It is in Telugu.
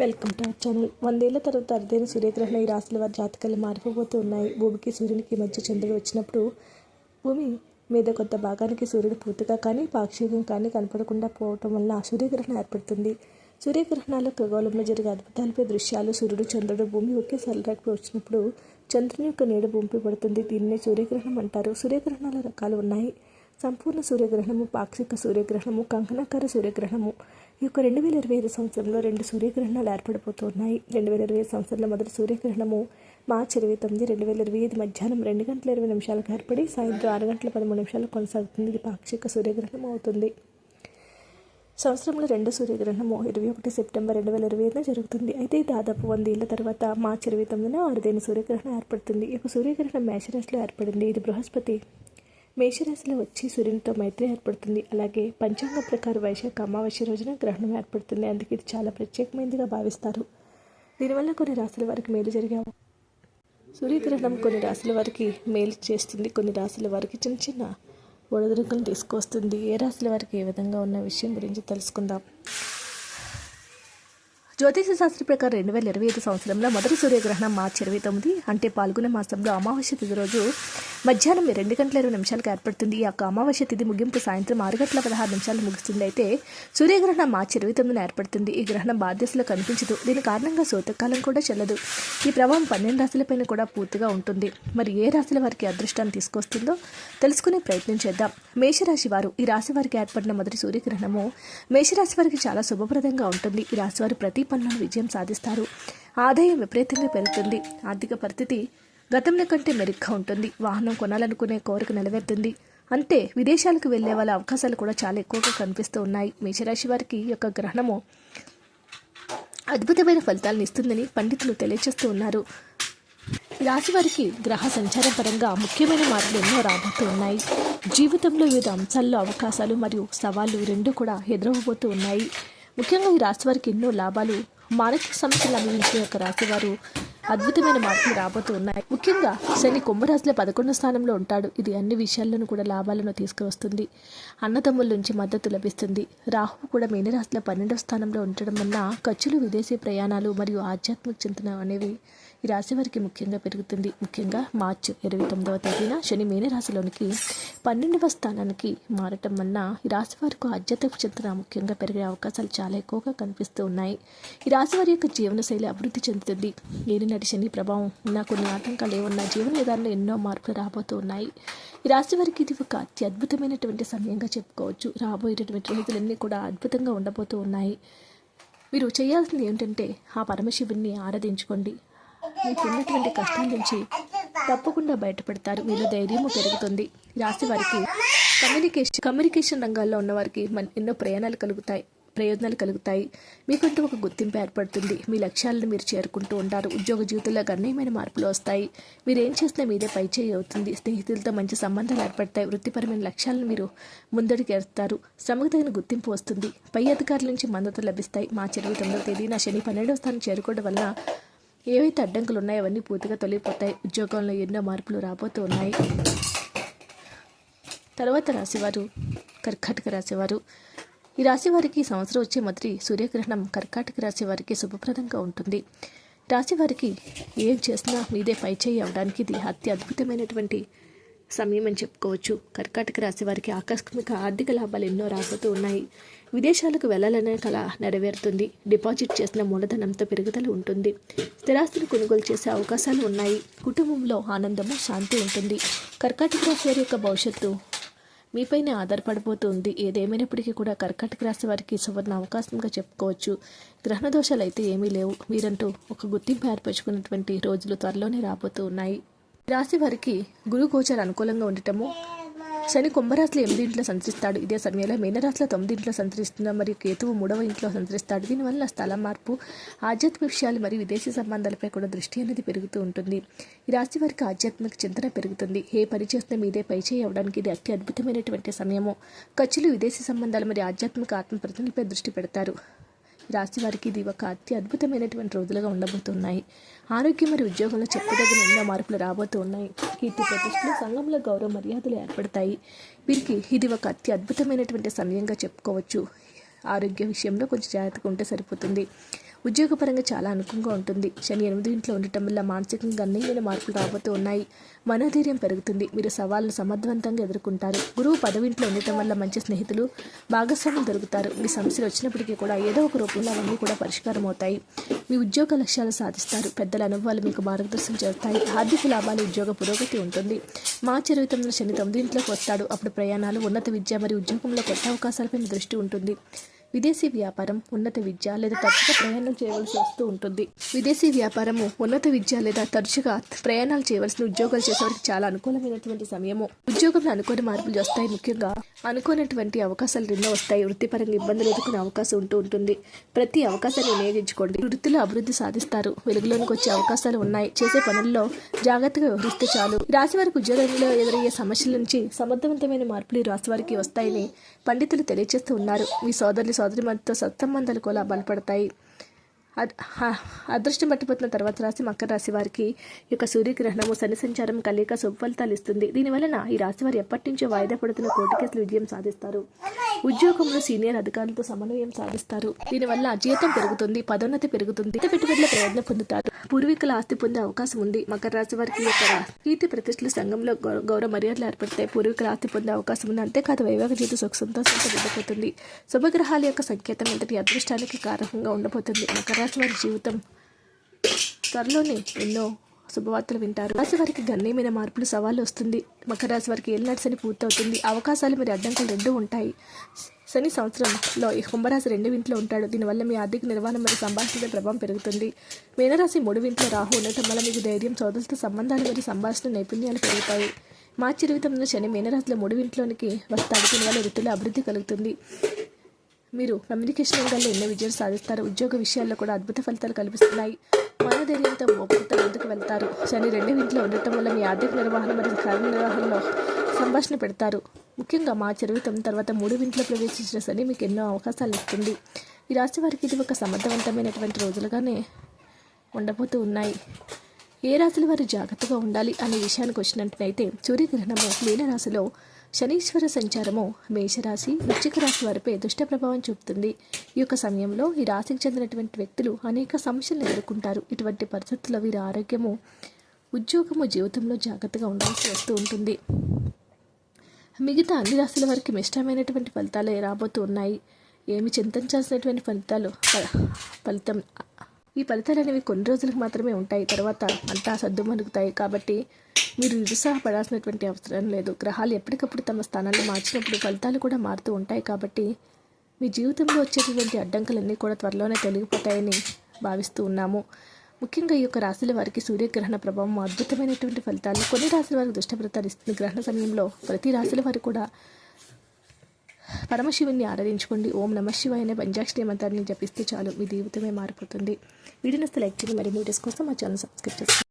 Welcome to our channel. వందేళ్ళ తర్వాత అరుదైన సూర్యగ్రహణ ఈ రాశుల వారి జాతకాలు మారిపోతూ ఉన్నాయి. భూమికి సూర్యునికి మధ్య చంద్రుడు వచ్చినప్పుడు భూమి మీద కొంత భాగానికి సూర్యుడు పూర్తిగా కానీ పాక్షికం కానీ కనపడకుండా పోవటం వల్ల సూర్యగ్రహణం ఏర్పడుతుంది. సూర్యగ్రహణాల ఖగోళంలో జరిగే అద్భుతాలపై దృశ్యాలు సూర్యుడు చంద్రుడు భూమి ఒకేసారి రాకపోయి వచ్చినప్పుడు చంద్రుని యొక్క నీడ భూమిపై పడుతుంది. దీన్నే సూర్యగ్రహణం అంటారు. సూర్యగ్రహణాల రకాలు ఉన్నాయి. సంపూర్ణ సూర్యగ్రహణము పాక్షిక సూర్యగ్రహణము కంకణాకార సూర్యగ్రహణము. ఈ యొక్క రెండు వేల ఇరవై ఐదు సంవత్సరంలో రెండు సూర్యగ్రహణాలు ఏర్పడిపోతున్నాయి రెండు వేల ఇరవై ఐదు సంవత్సరంలో మొదటి సూర్యగ్రహణము మార్చి ఇరవై తొమ్మిది రెండు వేల ఇరవై ఐదు మధ్యాహ్నం రెండు గంటల ఇరవై నిమిషాలకు ఏర్పడి సాయంత్రం ఆరు గంటల పదమూడు నిమిషాలు కొనసాగుతుంది. ఇది పాక్షిక సూర్యగ్రహణం అవుతుంది. సంవత్సరంలో రెండు సూర్యగ్రహణము ఇరవై ఒకటి సెప్టెంబర్ రెండు వేల ఇరవై ఐదున జరుగుతుంది. అయితే దాదాపు వంద ఏళ్ళ తర్వాత మార్చి ఇరవై తొమ్మిదిన ఆరుదైన సూర్యగ్రహణం ఏర్పడుతుంది. ఈ యొక్క సూర్యగ్రహణం మేషరాశిలో ఏర్పడింది. ఇది బృహస్పతి మేషరాశిలో వచ్చి సూర్యునితో మైత్రి ఏర్పడుతుంది. అలాగే పంచాంగ ప్రకారం వైశాఖ అమావాస్య రోజున గ్రహణం ఏర్పడుతుంది. అందుకే ఇది చాలా ప్రత్యేకమైనదిగా భావిస్తారు. దీనివల్ల కొన్ని రాశుల వారికి మేలు జరిగే సూర్యగ్రహణం కొన్ని రాశుల వారికి మేలు చేస్తుంది. కొన్ని రాశుల వారికి చిన్న చిన్న ఒడిదుడుకులు తీసుకొస్తుంది. ఏ రాశుల వారికి ఏ విధంగా ఉన్న విషయం గురించి తెలుసుకుందాం. జ్యోతిష శాస్త్ర ప్రకారం రెండు వేల ఇరవై ఐదు సంవత్సరంలో మొదటి సూర్యగ్రహణం మార్చి ఇరవై తొమ్మిది అంటే పాల్గొనే మాసంలో అమావాస్య తిథి రోజు మధ్యాహ్నం రెండు గంటల ఇరవై నిమిషాలకు ఏర్పడుతుంది. ఈ యొక్క అమావాస్య తిథి ముగింపు సాయంత్రం ఆరు గంటల పదహారు నిమిషాలు ముగుస్తుంది. అయితే సూర్యగ్రహణం మార్చి ఇరవై తొమ్మిదిన ఏర్పడుతుంది. ఈ గ్రహణం భారతదేశంలో కనిపించదు. దీని కారణంగా శోతకాలం కూడా చెల్లదు. ఈ ప్రభావం పన్నెండు రాశులపైన కూడా పూర్తిగా ఉంటుంది. మరి ఏ రాశుల వారికి అదృష్టాన్ని తీసుకొస్తుందో తెలుసుకునే ప్రయత్నం చేద్దాం. మేషరాశి వారు ఈ రాశి వారికి ఏర్పడిన మొదటి సూర్యగ్రహణము మేషరాశి వారికి చాలా శుభప్రదంగా ఉంటుంది. ఈ రాశి వారు ప్రతి పనులను విజయం సాధిస్తారు. ఆదాయం విపరీతంగా పెరుగుతుంది. ఆర్థిక పరిస్థితి గతంలో కంటే మెరుగ్గా ఉంటుంది. వాహనం కొనాలనుకునే కోరిక నెరవేరుతుంది అంతే విదేశాలకు వెళ్ళే వాళ్ళ అవకాశాలు కూడా చాలా ఎక్కువగా కనిపిస్తూ ఉన్నాయి. మేషరాశి వారికి ఈ యొక్క గ్రహణము అద్భుతమైన ఫలితాలను ఇస్తుందని పండితులు తెలియజేస్తూ ఉన్నారు. ఈ రాశి వారికి గ్రహ సంచారం పరంగా ముఖ్యమైన మార్పులు ఎన్నో రాబోతూ ఉన్నాయి. జీవితంలో వివిధ అంశాల్లో అవకాశాలు మరియు సవాళ్ళు రెండు కూడా ఎదురవబోతూ ఉన్నాయి. ముఖ్యంగా ఈ రాశి వారికి ఎన్నో లాభాలు మానసిక సమస్యలు అనుభవించే యొక్క రాశివారు అద్భుతమైన మార్పులు రాబోతూ ఉన్నాయి. ముఖ్యంగా శని కుంభరాశిలో పదకొండో స్థానంలో ఉంటాడు. ఇది అన్ని విషయాల్లోనూ కూడా లాభాలను తీసుకువస్తుంది. అన్నదమ్ముల నుంచి మద్దతు లభిస్తుంది. రాహువు కూడా మీనరాశిలో పన్నెండవ స్థానంలో ఉండడం వల్ల ఖర్చులు విదేశీ ప్రయాణాలు మరియు ఆధ్యాత్మిక చింతన అనేవి ఈ రాశి వారికి ముఖ్యంగా పెరుగుతుంది. ముఖ్యంగా మార్చి ఇరవై తొమ్మిదవ తేదీన శని మీనరాశిలోనికి పన్నెండవ స్థానానికి మారటం వలన ఈ రాశి వారికి ఆధ్యాత్మిక చింతన ముఖ్యంగా పెరిగే అవకాశాలు చాలా ఎక్కువగా కనిపిస్తూ ఉన్నాయి. ఈ రాశి వారి యొక్క జీవనశైలి అభివృద్ధి చెందుతుంది. ఏలినాటి శని ప్రభావం ఉన్న కొన్ని ఆటంకాలు ఏమన్నా జీవన విధానంలో ఎన్నో మార్పులు రాబోతూ ఉన్నాయి. ఈ రాశి వారికి ఇది ఒక అతి అద్భుతమైనటువంటి సమయంగా చెప్పుకోవచ్చు. రాబోయేటటువంటి రోజులన్నీ కూడా అద్భుతంగా ఉండబోతూ ఉన్నాయి. మీరు చేయాల్సింది ఏంటంటే ఆ పరమశివుణ్ణి ఆరాధించుకోండి. మీకు ఉన్నటువంటి కష్టం నుంచి తప్పకుండా బయటపడతారు. మీలో ధైర్యము పెరుగుతుంది. ఈ రాశి వారికి కమ్యూనికేషన్ కమ్యూనికేషన్ రంగాల్లో ఉన్న వారికి మన ఎన్నో ప్రయాణాలు కలుగుతాయి ప్రయోజనాలు కలుగుతాయి. మీకంటూ ఒక గుర్తింపు ఏర్పడుతుంది. మీ లక్ష్యాలను మీరు చేరుకుంటూ ఉంటారు. ఉద్యోగ జీవితంలో గణనీయమైన మార్పులు వస్తాయి. మీరు ఏం చేసినా మీదే పై చేయి అవుతుంది. స్నేహితులతో మంచి సంబంధాలు ఏర్పడతాయి. వృత్తిపరమైన లక్ష్యాలను మీరు ముందడికి శ్రమకు తగిన గుర్తింపు వస్తుంది. పై అధికారుల నుంచి మద్దతు లభిస్తాయి. మార్చి ఇరవై తొమ్మిదవ తేదీన శని పన్నెండవ స్థానం చేరుకోవడం వల్ల ఏవైతే అడ్డంకులు ఉన్నాయో అవన్నీ పూర్తిగా తొలగిపోతాయి. ఉద్యోగంలో ఎన్నో మార్పులు రాబోతూ ఉన్నాయి. తర్వాత రాశివారు కర్కాటక రాశివారు. ఈ రాశి వారికి సంవత్సరం వచ్చే మొదటి సూర్యగ్రహణం కర్కాటక రాశి వారికి శుభప్రదంగా ఉంటుంది. రాశి వారికి ఏం చేసినా మీదే పై చేయి అవడానికి ఇది అతి అద్భుతమైనటువంటి సమయం అని చెప్పుకోవచ్చు. కర్కాటక రాశి వారికి ఆకస్మిక ఆర్థిక లాభాలు ఎన్నో రాబోతూ ఉన్నాయి. విదేశాలకు వెళ్ళాలనే కళ నెరవేరుతుంది. డిపాజిట్ చేసిన మూలధనంతో పెరుగుదల ఉంటుంది. స్థిరాస్తులు కొనుగోలు చేసే అవకాశాలు ఉన్నాయి. కుటుంబంలో ఆనందము శాంతి ఉంటుంది. కర్కాటక రాశి వారి యొక్క భవిష్యత్తు మీపైనే ఆధారపడిపోతుంది ఏదేమైనప్పటికీ కూడా కర్కాటక రాశి వారికి సువర్ణ అవకాశంగా చెప్పుకోవచ్చు. గ్రహణ దోషాలు అయితే ఏమీ లేవు. మీరంటూ ఒక గుర్తింపు ఏర్పరచుకున్నటువంటి రోజులు త్వరలోనే రాబోతూ ఉన్నాయి. రాశి వారికి గురు గోచర అనుకూలంగా ఉండటము. శని కుంభరాశిలో ఎనిమిది ఇంట్లో సంచరిస్తాడు. ఇదే సమయంలో మీనరాశిలో తొమ్మిది ఇంట్లో సంచరిస్తున్న మరియు కేతువు మూడవ ఇంట్లో సంచరిస్తాడు. దీనివల్ల స్థల మార్పు ఆధ్యాత్మిక విషయాలు మరియు విదేశీ సంబంధాలపై కూడా దృష్టి అనేది పెరుగుతూ ఉంటుంది. ఈ రాశి వారికి ఆధ్యాత్మిక చింతన పెరుగుతుంది. ఏ పని చేస్తున్న మీదే పై చేయి అవడానికి ఇది అతి అద్భుతమైనటువంటి సమయము. ఖర్చులు విదేశీ సంబంధాలు మరియు ఆధ్యాత్మిక ఆత్మ ప్రజలపై దృష్టి పెడతారు. రాశి వారికి ఇది ఒక అతి అద్భుతమైనటువంటి రోజులుగా ఉండబోతున్నాయి. ఆరోగ్యం మరియు ఉద్యోగంలో చెప్పదగిన ఎన్నో మార్పులు రాబోతున్నాయి. కీర్తి ప్రతిష్టలు సంఘంలో గౌరవ మర్యాదలు ఏర్పడతాయి. వీరికి ఇది ఒక అతి అద్భుతమైనటువంటి సమయంగా చెప్పుకోవచ్చు. ఆరోగ్య విషయంలో కొంచెం జాగ్రత్తగా ఉంటే సరిపోతుంది. ఉద్యోగపరంగా చాలా అనుకూలంగా ఉంటుంది. శని ఎనిమిది ఇంట్లో ఉండటం వల్ల మానసికంగా గణనీయమైన మార్పులు రాబోతూ ఉన్నాయి. మనోధైర్యం పెరుగుతుంది. మీరు సవాళ్ళను సమర్థవంతంగా ఎదుర్కొంటారు. గురువు పదవింట్లో ఉండటం వల్ల మంచి స్నేహితులు భాగస్వాములు దొరుకుతారు. మీ సమస్యలు వచ్చినప్పటికీ కూడా ఏదో ఒక రూపంలో అవన్నీ కూడా పరిష్కారం అవుతాయి. మీ ఉద్యోగ లక్ష్యాలు సాధిస్తారు. పెద్దల అనుభవాలు మీకు మార్గదర్శనం చేస్తాయి. ఆర్థిక లాభాలు ఉద్యోగ పురోగతి ఉంటుంది. మార్చి ఇరవై తొమ్మిదిన శని తొమ్మిది ఇంట్లోకి వస్తాడు. అప్పుడు ప్రయాణాలు ఉన్నత విద్య మరియు ఉద్యోగంలో కొత్త అవకాశాలపై దృష్టి ఉంటుంది. విదేశీ వ్యాపారం ఉన్నత విద్య లేదా తరచుగా ప్రయాణం చేయవలసి వస్తూ ఉంటుంది. విదేశీ వ్యాపారము ఉన్నత విద్య లేదా తరచుగా ప్రయాణాలు చేయవలసిన ఉద్యోగాలు చేసేవారికి చాలా అనుకూలమైనటువంటి సమయము. ఉద్యోగంలో అనుకోని మార్పులు వస్తాయి. ముఖ్యంగా అనుకోనటువంటి అవకాశాలు ఎన్నో వస్తాయి. వృత్తిపరంగా ఇబ్బందులు ఎదుర్కొనే అవకాశం ఉంటూ ఉంటుంది. ప్రతి అవకాశాన్ని వినియోగించుకోండి. వృత్తిలో అభివృద్ధి సాధిస్తారు. వెలుగులోనికి వచ్చే అవకాశాలు ఉన్నాయి. చేసే పనుల్లో జాగ్రత్తగా వ్యవహరిస్తే చాలు. రాశి వారికి ఉద్యోగంలో ఎదురయ్యే సమస్యల నుంచి సమర్థవంతమైన మార్పులు ఈ రాశి వారికి వస్తాయని పండితులు తెలియజేస్తూ ఉన్నారు. మీ సోదరులు సోదరిమణితో సత్సంబంధాలు కూడా బలపడతాయి. అదృష్టం పట్టిపోతున్న తర్వాత రాశి మకర రాశి వారికి యొక్క సూర్యగ్రహణము శని సంచారం కలియక శుభ ఫలితాలు ఇస్తుంది. దీనివలన ఈ రాశి వారు ఎప్పటి నుంచో వాయిదా పడుతున్న కోర్టు కేసులు విజయం సాధిస్తారు. ఉద్యోగంలో సీనియర్ అధికారులతో సమన్వయం సాధిస్తారు. దీనివల్ల జీతం పెరుగుతుంది పదోన్నతి పెరుగుతుంది. కొత్త పెట్టుబడుల ప్రయోజనం పొందుతారు. పూర్వీకుల ఆస్తి పొందే అవకాశం ఉంది. మకర రాశి వారికి యొక్క కీర్తి ప్రతిష్టలు సంఘంలో గౌ- గౌరవ మర్యాదలు ఏర్పడతాయి. పూర్వీకుల ఆస్తి పొందే అవకాశం ఉంది. అంతేకాదు వైవాహిక జీవితం సుఖ సంతోషంతో వెళ్ళిపోతుంది శుభగ్రహాల యొక్క సంకేతం ఎంతటి అదృష్టానికి కారణంగా ఉండబోతుంది? మకర రాశి వారి జీవితం త్వరలోనే ఎన్నో శుభవార్తలు వింటారు. రాశి వారికి గణనీయమైన మార్పులు సవాళ్ళు వస్తుంది. మకర రాశి వారికి ఏళ్ళనాటి శని పూర్తవుతుంది. అవకాశాలు మరియు అడ్డంకులు రెండూ ఉంటాయి. శని సంవత్సరంలో ఈ కుంభరాశి రెండు ఇంట్లో ఉంటాడు. దీనివల్ల మీ ఆర్థిక నిర్వహణ మరియు సంభాషణపై ప్రభావం పెరుగుతుంది. మీనరాశి మూడు ఇంట్లో రాహు ఉండటం వల్ల మీకు ధైర్యం సోదరులతో సంబంధాలు మరియు సంభాషణ నైపుణ్యాలు పెరుగుతాయి. మార్చి ఇరవై శని మీనరాశిలో మూడు ఇంట్లోనికి వస్తాడు. దీనివల్ల వృత్తిలో అభివృద్ధి కలుగుతుంది. మీరు కమ్యూనికేషన్ రంగంలో ఎన్నో విజయాలు సాధిస్తారు. ఉద్యోగ విషయాల్లో కూడా అద్భుత ఫలితాలు కల్పిస్తున్నాయి. మనోధైర్యంతో ఓపికతో ముందుకు వెళ్తారు. శని రెండు ఇంట్లో ఉండటం వల్ల మీ ఆర్థిక నిర్వహణ మరియు కార్య నిర్వహణలో సంభాషణ పెడతారు. ముఖ్యంగా మా ఇరవై తర్వాత మూడు ఇంట్లో ప్రవేశించిన శని మీకు ఎన్నో అవకాశాలు ఇస్తుంది. ఈ రాశి వారికి ఇది ఒక సమర్థవంతమైనటువంటి రోజులుగానే ఉండబోతూ ఉన్నాయి. ఏ రాశుల వారు జాగ్రత్తగా ఉండాలి అనే విషయానికి వచ్చినట్లయితే సూర్యగ్రహణము మీనరాశిలో శనీశ్వర సంచారము మేషరాశి వృశ్చిక రాశి వారిపై దుష్ట ప్రభావం చూపుతుంది. ఈ యొక్క సమయంలో ఈ రాశికి చెందినటువంటి వ్యక్తులు అనేక సమస్యలను ఎదుర్కొంటారు. ఇటువంటి పరిస్థితుల్లో వీరి ఆరోగ్యము ఉద్యోగము జీవితంలో జాగ్రత్తగా ఉండాల్సి వస్తూ ఉంటుంది. మిగతా అన్ని రాశుల వారికి ఇష్టమైనటువంటి ఫలితాలు రాబోతూ ఉన్నాయి. ఏమి చింతించాల్సినటువంటి ఫలితాలు ఫలితం ఈ ఫలితాలు అనేవి కొన్ని రోజులకు మాత్రమే ఉంటాయి. తర్వాత అంతా సర్దుమణుగుతాయి కాబట్టి మీరు నిరుత్సాహపడాల్సినటువంటి అవసరం లేదు. గ్రహాలు ఎప్పటికప్పుడు తమ స్థానాన్ని మార్చినప్పుడు ఫలితాలు కూడా మారుతూ ఉంటాయి. కాబట్టి మీ జీవితంలో వచ్చేటటువంటి అడ్డంకులన్నీ కూడా త్వరలోనే తొలగిపోతాయని భావిస్తూ ఉన్నాము. ముఖ్యంగా ఈ యొక్క రాశుల వారికి సూర్యగ్రహణ ప్రభావం అద్భుతమైనటువంటి ఫలితాలు కొన్ని రాశుల వారికి దుష్ట ఇస్తుంది గ్రహణ సమయంలో ప్రతి రాశుల వారు కూడా పరమశివుని ఆరాధించుకోండి. ఓం నమ శివాయ అనే పంచాక్షరి మంత్రాన్ని జపిస్తే చాలు. మీ జీవితమే మారిపోతుంది. వీడియోని లైక్ చేయండి. మరి వీడియోస్ కోసం మా ఛానల్ సబ్స్క్రైబ్ చేసుకోండి.